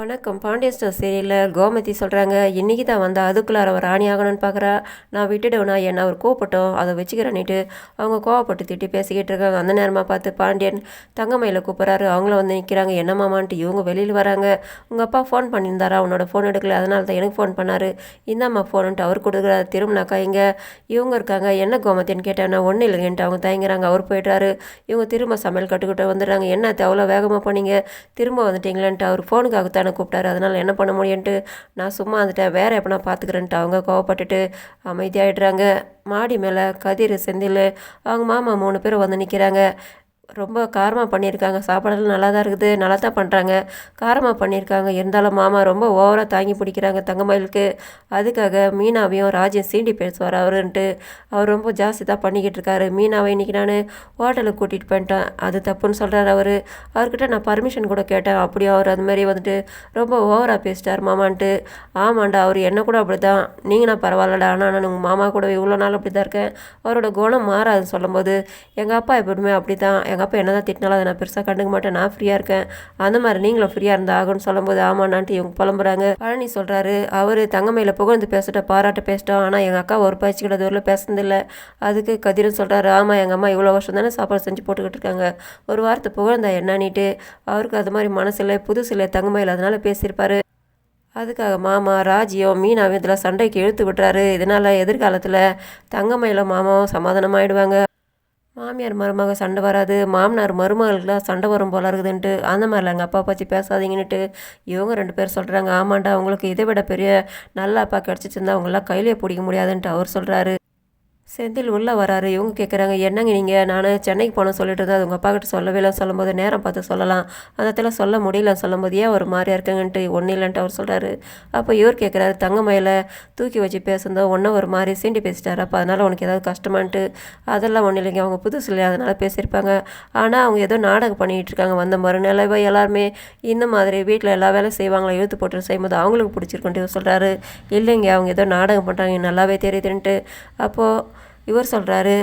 வணக்கம். பாண்டியன் ஸ்டோர் சீரியலில் கோமதி சொல்கிறாங்க இன்றைக்கி தான் வந்தால் அதுக்குள்ளார அவர் ராணி ஆகணும்னு பார்க்குறா நான் விட்டுடுவேனா என்ன? அவர் கோவப்பட்டோம். அதை வச்சுக்கிறேன்னுட்டு அவங்க கோவப்பட்டு திட்டி பேசிக்கிட்டு இருக்காங்க. அந்த நேரமாக பார்த்து பாண்டியன் தங்கமையில் கூப்பிட்றாரு. அவங்களும் வந்து நிற்கிறாங்க என்னமாமான்ட்டு இவங்க வெளியில் வராங்க. உங்கள் அப்பா ஃபோன் பண்ணியிருந்தாரா? உன்னோட ஃபோன் எடுக்கல. அதனால தான் எனக்கு ஃபோன் பண்ணார். இந்தாம்மா ஃபோனுன்ட்டு அவர் கொடுக்குறாரு. திரும்பினாக்கா இங்கே இவங்க இருக்காங்க. என்ன கோமத்தின்னு கேட்டேன்னா ஒன்றும் இல்லைங்கன்ட்டு அவங்க தயங்குறாங்க. அவர் போயிட்டாரு இவங்க திரும்ப சமையல் கட்டுக்கிட்டு வந்துடுறாங்க. என்ன அவ்வளோ வேகமாக போனீங்க? திரும்ப வந்துட்டீங்களேன்ட்டு அவர் ஃபோனுக்காக என்னை கூப்பிட்டாரு. அதனால் என்ன பண்ண முடியும்ன்ட்டு நான் சும்மா வந்துட்டேன் வேறு எப்படின்னா பார்த்துக்கிறேன்ட்டு அவங்க கோவப்பட்டுட்டு அமைதியாகிடுறாங்க மாடி மேலே கதிர் செந்தில் அவங்க மாமா மூணு பேர் வந்து நிற்கிறாங்க ரொம்ப காரமாக பண்ணியிருக்காங்க. சாப்பாடெல்லாம் நல்லா தான் இருக்குது. நல்லா தான் பண்ணுறாங்க காரமாக பண்ணியிருக்காங்க. இருந்தாலும் மாமா ரொம்ப ஓவராக தாங்கி பிடிக்கிறாங்க தங்கமயிலுக்கு. அதுக்காக மீனாவையும் ராஜன் சீண்டி பேசுவார் அவருன்ட்டு. அவர் ரொம்ப ஜாஸ்தி தான் பண்ணிக்கிட்டு இருக்காரு. மீனாவை இன்றைக்கி நான் ஹோட்டலுக்கு கூட்டிகிட்டு போயிட்டேன். அது தப்புன்னு சொல்கிறார் அவர். அவர்கிட்ட நான் பர்மிஷன் கூட கேட்டேன். அப்படியே அவர் அது மாதிரி வந்துட்டு ரொம்ப ஓவராக பேசிட்டார் மாமான்ட்டு. ஆமாண்டா அவர் என்ன கூட அப்படி தான் நீங்கள் பரவாயில்லடா. ஆனால் நான் உங்கள் மாமா கூட இவ்வளோ நாள் அப்படி தான் இருக்கேன். அவரோட குணம் மாறாதுன்னு சொல்லும்போது எங்கள் அப்பா எப்படியுமே அப்படி தான் எங்கள் அப்பா என்ன தான் திட்டினாலும் அதை நான் பெருசாக கண்டுக்க மாட்டேன். நான் ஃப்ரீயாக இருக்கேன். அந்த மாதிரி நீங்களும் ஃப்ரீயாக இருந்தால் ஆகும்னு சொல்லும்போது ஆமாண்ணான்ட்டு இவங்க புலம்புறாங்க. பழனி சொல்கிறாரு அவர் தங்கமையில் புகழ்ந்து பேசிட்ட பாராட்ட பேசிட்டோம். ஆனால் எங்கள் அக்கா ஒரு பயிற்சி கூட தூரில் பேசுனதில்லை. அதுக்கு கதிரும் சொல்கிறாரு ஆமாம் எங்கள் அம்மா இவ்வளோ வருஷம் தானே சாப்பாடு செஞ்சு போட்டுக்கிட்டு இருக்காங்க. ஒரு வாரத்தை புகழ்ந்தா என்னன்னிட்டு? அவருக்கு அது மாதிரி மனசில் புதுசில் தங்கமையில் அதனால் பேசியிருப்பாரு. அதுக்காக மாமா ராஜியும் மீனாவும் இதில் சண்டைக்கு இழுத்து விட்டுறாரு. இதனால் எதிர்காலத்தில் தங்கமையில் மாமாவும் சமாதானமாயிடுவாங்க. மாமியார் மருமக சண்டை வராது மாமனார் மருமகளுக்குலாம் சண்டை வரும் போல இருக்குதுன்ட்டு அந்த மாதிரிலாம் எங்கள் அப்பா பற்றி பேசாதீங்கன்னுட்டு இவங்க ரெண்டு பேர் சொல்கிறாங்க ஆமாண்டா அவங்களுக்கு இதை விட பெரிய நல்ல அப்பா கிடச்சிச்சிருந்தா அவங்களாம் கையிலே பிடிக்க முடியாதுன்ட்டு அவர் சொல்கிறாரு செந்தில் உள்ளே வராரு. இவங்க கேட்குறாங்க என்னங்க நீங்கள் நான் சென்னைக்கு போகணும் சொல்லிட்டு இருந்தேன். அது உங்கள் அப்பா கிட்ட சொல்லவே இல்லை சொல்லும்போது நேரம் பார்த்து சொல்லலாம். அந்த இடத்துல சொல்ல முடியல சொல்லும்போது ஏன் ஒரு மாதிரியா இருக்காங்கன்ட்டு ஒன்றும் இல்லைன்ட்டு அவர் சொல்கிறாரு அப்போ இவர் கேட்குறாரு தங்கமயில தூக்கி வச்சு பேசுந்தோ ஒன்றும் ஒரு மாதிரி சீண்டி பேசிட்டாரு. அப்போ அதனால் உனக்கு ஏதாவது கஷ்டமான்ட்டு. அதெல்லாம் ஒன்றும் இல்லைங்க. அவங்க புதுசு இல்லையா? அதனால் பேசியிருப்பாங்க. ஆனால் அவங்க ஏதோ நாடகம் பண்ணிகிட்டு இருக்காங்க. வந்த மறுநிலை எல்லாருமே இந்த மாதிரி வீட்டில் எல்லா வேலையும் செய்வாங்களா? இழுத்து போட்டு செய்யும்போது அவங்களுக்கு பிடிச்சிருக்குன்ட்டு இவர் சொல்கிறாரு இல்லைங்க அவங்க ஏதோ நாடகம் பண்ணுறாங்க நல்லாவே தெரியுதுன்ட்டு. அப்போது இவர் சொல்கிறாரு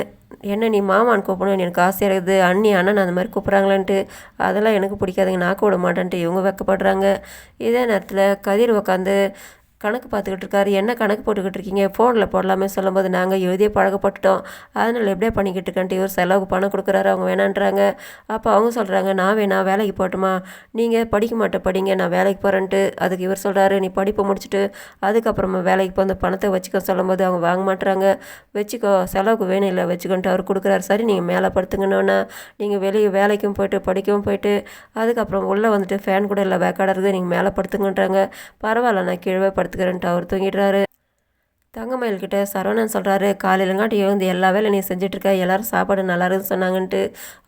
என்ன நீ மாமான்னு கூப்பிடணும் எனக்கு ஆசையாக இருக்குது. அண்ணி அண்ணன் அந்த மாதிரி கூப்பிட்றாங்களான்ட்டு. அதெல்லாம் எனக்கு பிடிக்காதுங்க. நான் கூட மாட்டேன்ட்டு இவங்க வைக்கப்படுறாங்க. இதே நேரத்தில் கதிர் உட்காந்து கணக்கு பார்த்துக்கிட்டு இருக்காரு. என்ன கணக்கு போட்டுக்கிட்டு இருக்கீங்க? ஃபோனில் போடலாமே சொல்லும்போது நாங்கள் எழுதியே பழகப்பட்டுட்டோம் அதனால் எப்படியே பண்ணிக்கிட்டு இருக்கேன்ட்டு இவர் செலவுக்கு பணம் கொடுக்குறாரு. அவங்க வேணான்றாங்க. அப்போ அவங்க சொல்கிறாங்க நான் வேணா வேலைக்கு போட்டுமா நீங்கள் படிக்க மாட்டேன் படிங்க நான் வேலைக்கு போகிறேன்ட்டு அதுக்கு இவர் சொல்கிறாரு நீ படிப்பை முடிச்சுட்டு அதுக்கப்புறமா வேலைக்கு போய் அந்த பணத்தை வச்சுக்க. சொல்லும்போது அவங்க வாங்க மாட்டுறாங்க வச்சுக்கோ செலவுக்கு வேணும் இல்லை வச்சுக்கோன்ட்டு அவர் கொடுக்குறாரு. சரி நீங்கள் மேலே படுத்துங்கன்னு நீங்கள் வெளியே வேலைக்கும் போயிட்டு படிக்கவும் போயிட்டு அதுக்கப்புறம் உள்ளே வந்துட்டு ஃபேன் கூட இல்லை வேக்காடாக இருக்குது நீங்கள் மேலே படுத்துங்கன்றாங்க. பரவாயில்ல நான் கீழே படுத்துக்கிறேன்ட்டு அவர் தூங்கிடுறாரு. தங்கமயில்கிட்ட சரவணன் சொல்கிறாரு காலையிலங்காட்டி எழுந்து எல்லா வேலையும் நீ செஞ்சிட்ருக்க எல்லோரும் சாப்பாடு நல்லா இருக்குன்னு சொன்னாங்கன்ட்டு.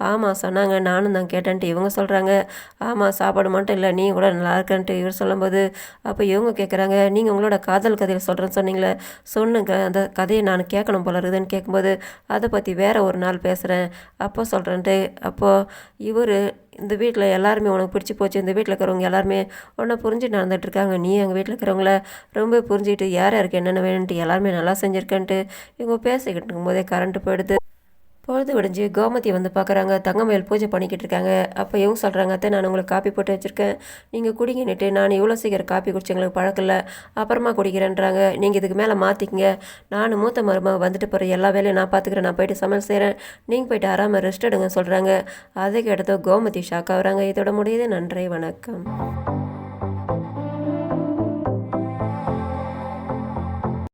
ஆமாம் சொன்னாங்க. நானும் தான் கேட்டேன்ட்டு இவங்க சொல்கிறாங்க ஆமாம் சாப்பாடு மட்டும் இல்லை நீ கூட நல்லா இருக்கன்ட்டு இவர் சொல்லும்போது அப்போ இவங்க கேட்குறாங்க நீங்கள் உங்களோட காதல் கதையில் சொல்கிறேன்னு சொன்னீங்களே சொன்னுங்க அந்த கதையை நான் கேட்கணும் போல இருக்குதுன்னு கேட்கும்போது அதை பற்றி வேறு ஒரு நாள் பேசுகிறேன் அப்போ சொல்கிறேன்ட்டு அப்போது இவர் இந்த வீட்டில் எல்லாருமே உனக்கு பிடிச்சி போச்சு இந்த வீட்டில் இருக்கிறவங்க எல்லாருமே உன்னை புரிஞ்சு நடந்துகிட்ருக்காங்க. நீ எங்கள் வீட்டில் இருக்கிறவங்கள ரொம்ப புரிஞ்சுக்கிட்டு யார் யாருக்கு என்னென்ன வேணுன்ட்டு எல்லாருமே நல்லா செஞ்சுருக்கேன்ட்டு இவங்க பேசிக்கிட்டு இருக்கும்போதே கரண்ட்டு போயிடுது. பொழுது விடிஞ்சு கோமதி வந்து பார்க்குறாங்க தங்கமயில் பூஜை பண்ணிக்கிட்டு இருக்காங்க. அப்போ இவங்க சொல்கிறாங்க அத்தை நான் உங்களுக்கு காப்பி போட்டு வச்சுருக்கேன். நீங்கள் குடிங்கன்னுட்டு நான் இவ்வளோ சீக்கிரம் காப்பி குடிச்சு எங்களுக்கு பழக்கல அப்புறமா குடிக்கிறேன்றாங்க. நீங்கள் இதுக்கு மேலே மாற்றிக்கிங்க நான் மூத்த மருமக வந்துட்டு போகிற எல்லா வேலையும் நான் பார்த்துக்கிறேன் நான் போயிட்டு சமையல் செய்கிறேன் நீங்கள் போயிட்டு ஆறாமல் ரெஸ்ட் எடுங்க சொல்கிறாங்க அதுக்கு எடுத்து கோமதி ஷாக் ஆகுறாங்க. இதோட முடியுது. நன்றி. வணக்கம்.